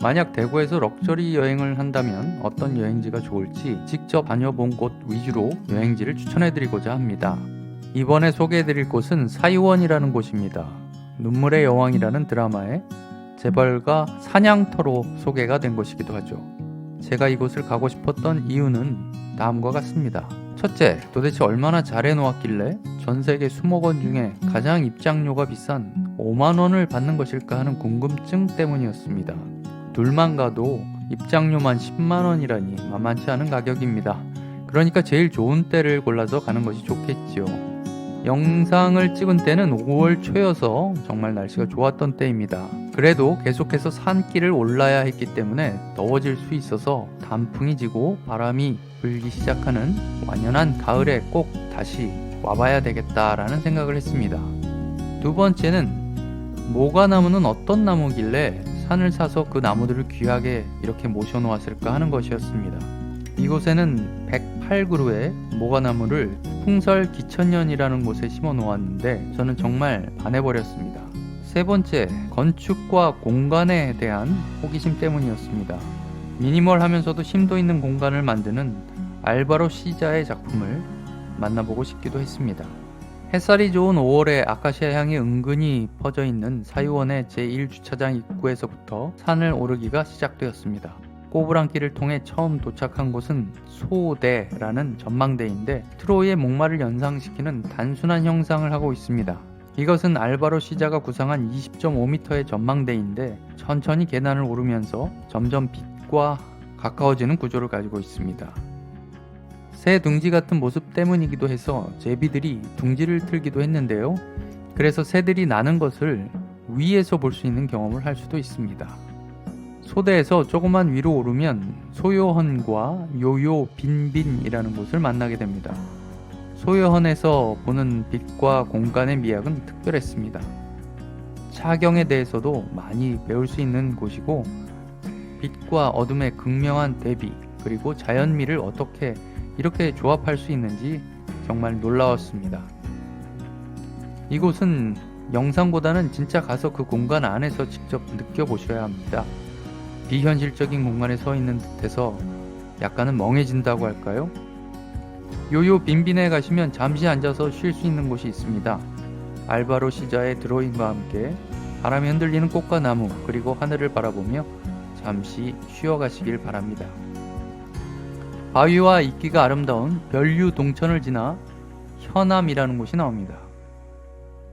만약 대구에서 럭셔리 여행을 한다면 어떤 여행지가 좋을지 직접 다녀본 곳 위주로 여행지를 추천해드리고자 합니다. 이번에 소개해드릴 곳은 사이원이라는 곳입니다. 눈물의 여왕이라는 드라마에 재벌가 사냥터로 소개가 된 곳이기도 하죠. 제가 이곳을 가고 싶었던 이유는 다음과 같습니다. 첫째, 도대체 얼마나 잘해 놓았길래 전 세계 수목원 중에 가장 입장료가 비싼 5만 원을 받는 것일까 하는 궁금증 때문이었습니다. 둘만 가도 입장료만 10만 원이라니 만만치 않은 가격입니다. 그러니까 제일 좋은 때를 골라서 가는 것이 좋겠지요. 영상을 찍은 때는 5월 초여서 정말 날씨가 좋았던 때입니다. 그래도 계속해서 산길을 올라야 했기 때문에 더워질 수 있어서 단풍이 지고 바람이 불기 시작하는 완연한 가을에 꼭 다시 와봐야 되겠다라는 생각을 했습니다. 두 번째는 모가나무는 어떤 나무길래 산을 사서 그 나무들을 귀하게 이렇게 모셔놓았을까 하는 것이었습니다. 이곳에는 108그루의 모가나무를 풍설 기천년이라는 곳에 심어 놓았는데 저는 정말 반해버렸습니다. 세 번째, 건축과 공간에 대한 호기심 때문이었습니다. 미니멀 하면서도 심도 있는 공간을 만드는 알바로 시자의 작품을 만나보고 싶기도 했습니다. 햇살이 좋은 5월에 아카시아 향이 은근히 퍼져 있는 사유원의 제1주차장 입구에서부터 산을 오르기가 시작되었습니다. 꼬부랑길을 통해 처음 도착한 곳은 소대라는 전망대인데 트로이의 목마를 연상시키는 단순한 형상을 하고 있습니다. 이것은 알바로 시자가 구상한 20.5m의 전망대인데 천천히 계단을 오르면서 점점 빛과 가까워지는 구조를 가지고 있습니다. 새 둥지 같은 모습 때문이기도 해서 제비들이 둥지를 틀기도 했는데요. 그래서 새들이 나는 것을 위에서 볼 수 있는 경험을 할 수도 있습니다. 소대에서 조금만 위로 오르면 소요헌과 요요 빈빈이라는 곳을 만나게 됩니다. 소요헌에서 보는 빛과 공간의 미학은 특별했습니다. 차경에 대해서도 많이 배울 수 있는 곳이고 빛과 어둠의 극명한 대비 그리고 자연미를 어떻게 이렇게 조합할 수 있는지 정말 놀라웠습니다. 이곳은 영상보다는 진짜 가서 그 공간 안에서 직접 느껴보셔야 합니다. 비현실적인 공간에 서 있는 듯해서 약간은 멍해진다고 할까요? 요요 빈빈에 가시면 잠시 앉아서 쉴 수 있는 곳이 있습니다. 알바로 시자의 드로잉과 함께 바람이 흔들리는 꽃과 나무 그리고 하늘을 바라보며 잠시 쉬어가시길 바랍니다. 바위와 이끼가 아름다운 별류 동천을 지나 현암이라는 곳이 나옵니다.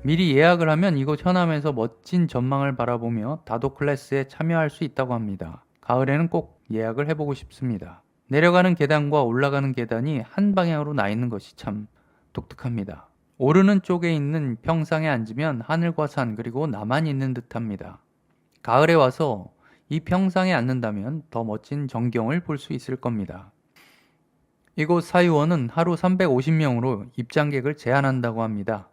미리 예약을 하면 이곳 현암에서 멋진 전망을 바라보며 다도 클래스에 참여할 수 있다고 합니다. 가을에는 꼭 예약을 해보고 싶습니다. 내려가는 계단과 올라가는 계단이 한 방향으로 나 있는 것이 참 독특합니다. 오르는 쪽에 있는 평상에 앉으면 하늘과 산 그리고 나만 있는 듯합니다. 가을에 와서 이 평상에 앉는다면 더 멋진 전경을 볼 수 있을 겁니다. 이곳 사유원은 하루 350명으로 입장객을 제한한다고 합니다.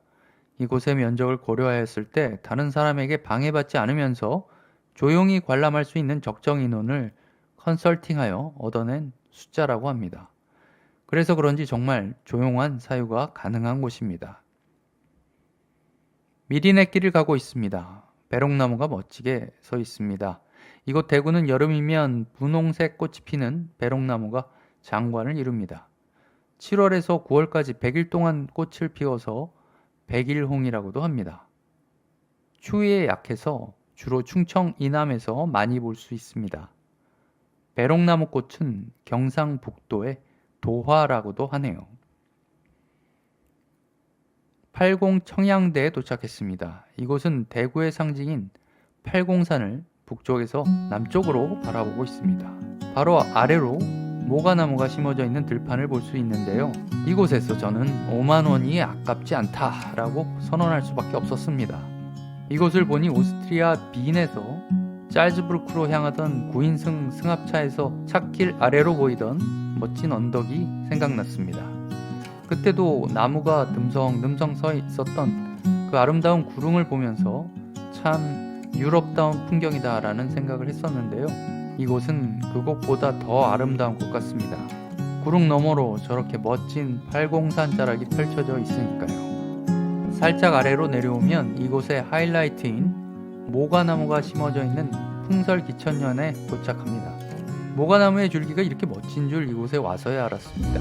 이곳의 면적을 고려하였을 때 다른 사람에게 방해받지 않으면서 조용히 관람할 수 있는 적정 인원을 컨설팅하여 얻어낸 숫자라고 합니다. 그래서 그런지 정말 조용한 사유가 가능한 곳입니다. 미리네 길을 가고 있습니다. 배롱나무가 멋지게 서 있습니다. 이곳 대구는 여름이면 분홍색 꽃이 피는 배롱나무가 장관을 이룹니다. 7월에서 9월까지 100일 동안 꽃을 피워서 백일홍이라고도 합니다. 추위에 약해서 주로 충청 이남에서 많이 볼 수 있습니다. 배롱나무 꽃은 경상북도의 도화라고도 하네요. 80 청양대에 도착했습니다. 이곳은 대구의 상징인 팔공산을 북쪽에서 남쪽으로 바라보고 있습니다. 바로 아래로 모가나무가 심어져 있는 들판을 볼 수 있는데요. 이곳에서 저는 5만 원이 아깝지 않다라고 선언할 수밖에 없었습니다. 이곳을 보니 오스트리아 빈에서 짤즈부르크로 향하던 9인승 승합차에서 차길 아래로 보이던 멋진 언덕이 생각났습니다. 그때도 나무가 듬성듬성 서 있었던 그 아름다운 구릉을 보면서 참 유럽다운 풍경이다라는 생각을 했었는데요. 이곳은 그곳보다 더 아름다운 곳 같습니다. 구릉 너머로 저렇게 멋진 팔공산 자락이 펼쳐져 있으니까요. 살짝 아래로 내려오면 이곳의 하이라이트인 모가나무가 심어져 있는 흥설 기천년에 도착합니다. 모가나무의 줄기가 이렇게 멋진 줄 이곳에 와서야 알았습니다.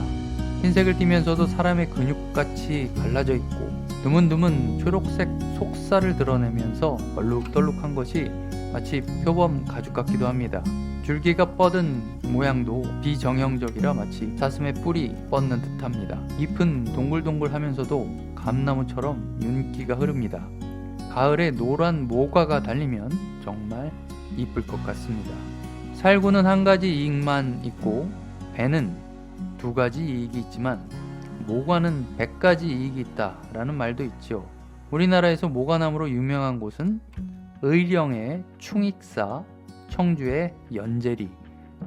흰색을 띠면서도 사람의 근육같이 갈라져 있고 드문드문 초록색 속살을 드러내면서 얼룩덜룩한 것이 마치 표범 가죽 같기도 합니다. 줄기가 뻗은 모양도 비정형적이라 마치 사슴의 뿔이 뻗는 듯합니다. 잎은 동글동글하면서도 감나무처럼 윤기가 흐릅니다. 가을에 노란 모과가 달리면 정말 이쁠 것 같습니다. 살구는 한 가지 이익만 있고 배는 두 가지 이익이 있지만 모과는 백 가지 이익이 있다라는 말도 있죠. 우리나라에서 모과나무로 유명한 곳은 의령의 충익사, 청주의 연제리,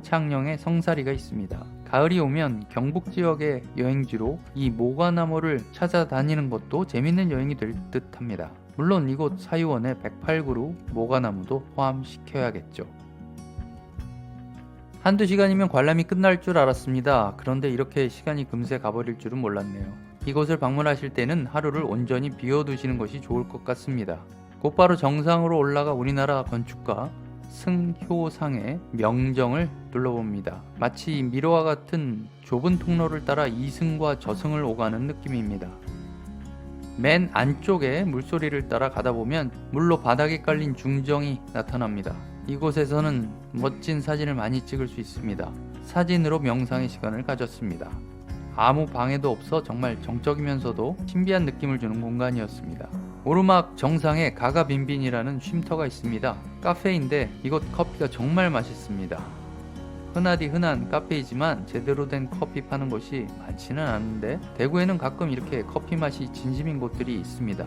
창녕의 성사리가 있습니다. 가을이 오면 경북 지역의 여행지로 이 모과나무를 찾아다니는 것도 재밌는 여행이 될 듯 합니다. 물론 이곳 사유원의 108그루 모과나무도 포함시켜야겠죠. 한두 시간이면 관람이 끝날 줄 알았습니다. 그런데 이렇게 시간이 금세 가버릴 줄은 몰랐네요. 이곳을 방문하실 때는 하루를 온전히 비워두시는 것이 좋을 것 같습니다. 곧바로 정상으로 올라가 우리나라 건축가 승효상의 명정을 둘러봅니다. 마치 미로와 같은 좁은 통로를 따라 이승과 저승을 오가는 느낌입니다. 맨 안쪽에 물소리를 따라 가다 보면 물로 바닥에 깔린 중정이 나타납니다. 이곳에서는 멋진 사진을 많이 찍을 수 있습니다. 사진으로 명상의 시간을 가졌습니다. 아무 방해도 없어 정말 정적이면서도 신비한 느낌을 주는 공간이었습니다. 오르막 정상에 가가빈빈이라는 쉼터가 있습니다. 카페인데 이곳 커피가 정말 맛있습니다. 흔하디 흔한 카페이지만 제대로 된 커피 파는 곳이 많지는 않은데 대구에는 가끔 이렇게 커피 맛이 진심인 곳들이 있습니다.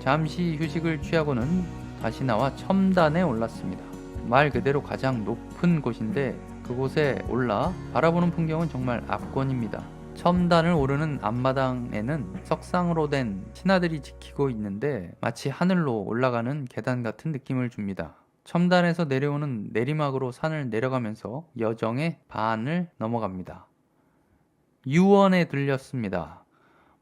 잠시 휴식을 취하고는 다시 나와 첨단에 올랐습니다. 말 그대로 가장 높은 곳인데 그곳에 올라 바라보는 풍경은 정말 압권입니다. 첨단을 오르는 앞마당에는 석상으로 된 신하들이 지키고 있는데 마치 하늘로 올라가는 계단 같은 느낌을 줍니다. 첨단에서 내려오는 내리막으로 산을 내려가면서 여정의 반을 넘어갑니다. 유원에 들렸습니다.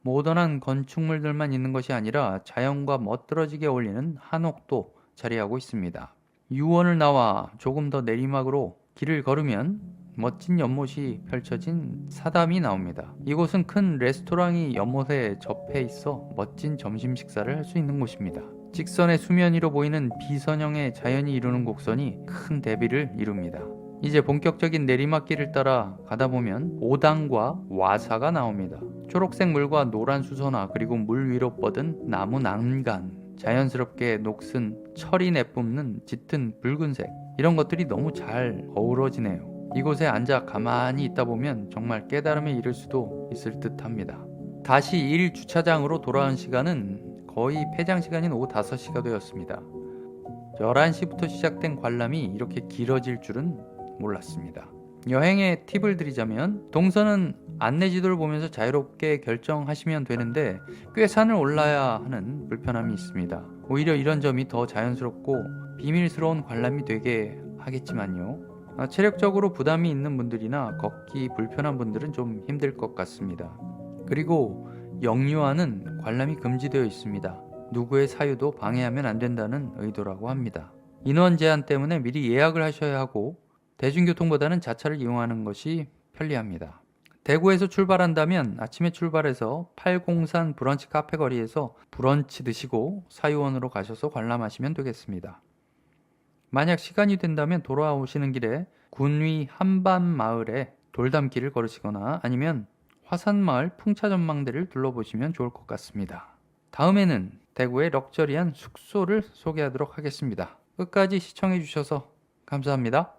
모던한 건축물들만 있는 것이 아니라 자연과 멋들어지게 어울리는 한옥도 자리하고 있습니다. 유원을 나와 조금 더 내리막으로 길을 걸으면 멋진 연못이 펼쳐진 사담이 나옵니다. 이곳은 큰 레스토랑이 연못에 접해 있어 멋진 점심 식사를 할 수 있는 곳입니다. 직선의 수면 위로 보이는 비선형의 자연이 이루는 곡선이 큰 대비를 이룹니다. 이제 본격적인 내리막길을 따라 가다 보면 오당과 와사가 나옵니다. 초록색 물과 노란 수소나 그리고 물 위로 뻗은 나무 난간, 자연스럽게 녹슨 철이 내뿜는 짙은 붉은색 이런 것들이 너무 잘 어우러지네요. 이곳에 앉아 가만히 있다 보면 정말 깨달음에 이를 수도 있을 듯 합니다. 다시 1 주차장으로 돌아온 시간은 거의 폐장 시간인 오후 5시가 되었습니다. 11시부터 시작된 관람이 이렇게 길어질 줄은 몰랐습니다. 여행의 팁을 드리자면 동선은 안내 지도를 보면서 자유롭게 결정하시면 되는데 꽤 산을 올라야 하는 불편함이 있습니다. 오히려 이런 점이 더 자연스럽고 비밀스러운 관람이 되게 하겠지만요. 아, 체력적으로 부담이 있는 분들이나 걷기 불편한 분들은 좀 힘들 것 같습니다. 그리고 영유아는 관람이 금지되어 있습니다. 누구의 사유도 방해하면 안 된다는 의도라고 합니다. 인원 제한 때문에 미리 예약을 하셔야 하고 대중교통보다는 자차를 이용하는 것이 편리합니다. 대구에서 출발한다면 아침에 출발해서 팔공산 브런치 카페 거리에서 브런치 드시고 사유원으로 가셔서 관람하시면 되겠습니다. 만약 시간이 된다면 돌아오시는 길에 군위 한반 마을에 돌담길을 걸으시거나 아니면 화산마을 풍차전망대를 둘러보시면 좋을 것 같습니다. 다음에는 대구의 럭저리한 숙소를 소개하도록 하겠습니다. 끝까지 시청해 주셔서 감사합니다.